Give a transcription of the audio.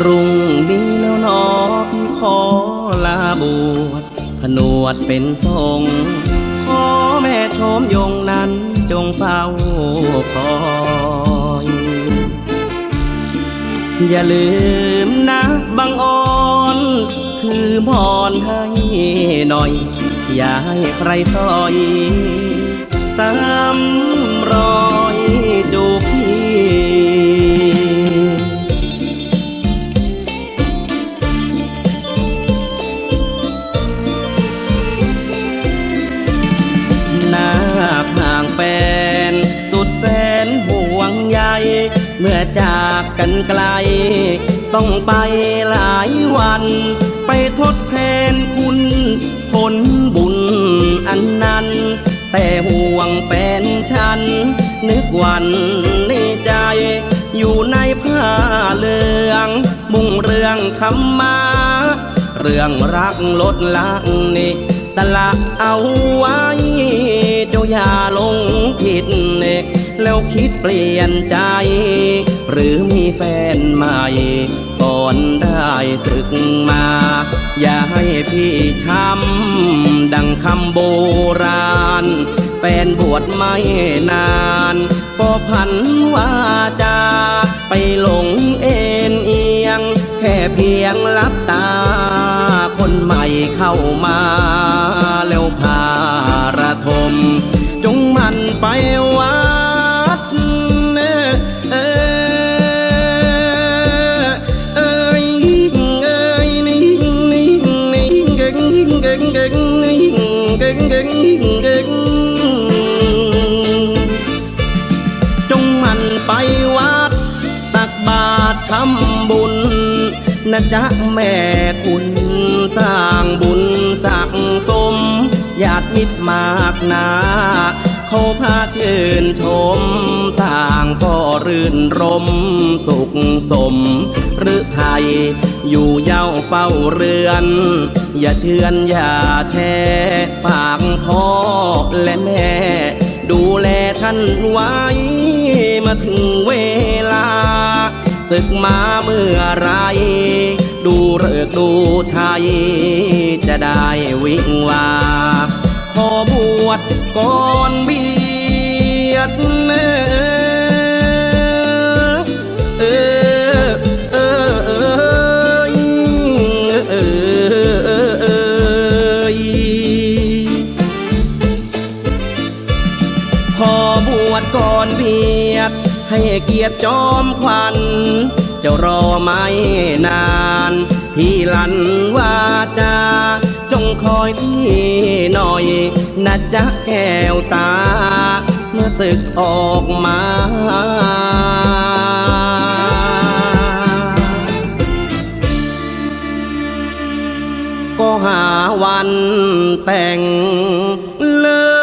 พรุ่งนี้แล้วนอพี่ขอลาบวชผนวดเป็นทรงขอแม่ชมยงนั้นจงเฝ้าคอย อย่าลืมนะบางอ่อนคือพรให้หน่อย อย่าให้ใครต่อยสามรอย เมื่อจากกันไกล ต้องไปหลายวัน ไปทดแทนคุณผลบุญอันนั้น แต่ห่วงแฟนฉัน นึกวันในใจ อยู่ในผ้าเหลือง มุ่งเรื่องคำมาเรื่องรักลดละนี่สละเอาไว้ คิดเปลี่ยนใจ หรือมีแฟนใหม่ ก่อนได้ศึกมา อย่าให้พี่ช้ำดังคำโบราณ แฟนบวชไม่นานก็พันว่าจา ไปหลงเอ็นเอียง แค่เพียงลับตา คนใหม่เข้ามา นะจ๊ะแม่คุณสร้างบุญสั่งสมญาติมิตรมากนาเขาพาชื่นชม ต่างก็รื่นรมสุขสม หรือไทย อยู่เย้าเฝ้าเรือน อย่าเชื่อนอย่าแช่ฝากพ่อและแม่ ดูแลท่านไว้ ศึกมาเมื่อไร ดูเริกดูชัยจะได้วิ่งวาขอบวชก่อนเบียดเนออเออเออเออเออเออขอบวชก่อนเบียด ให้เกียรติจอมควันจ้ารอไม่นาน พี่ลันว่าจา จงคอยพี่หน่อยนะจ๊ะแก้วตา เมื่อศึกออกมาก็หาวันแต่งเลย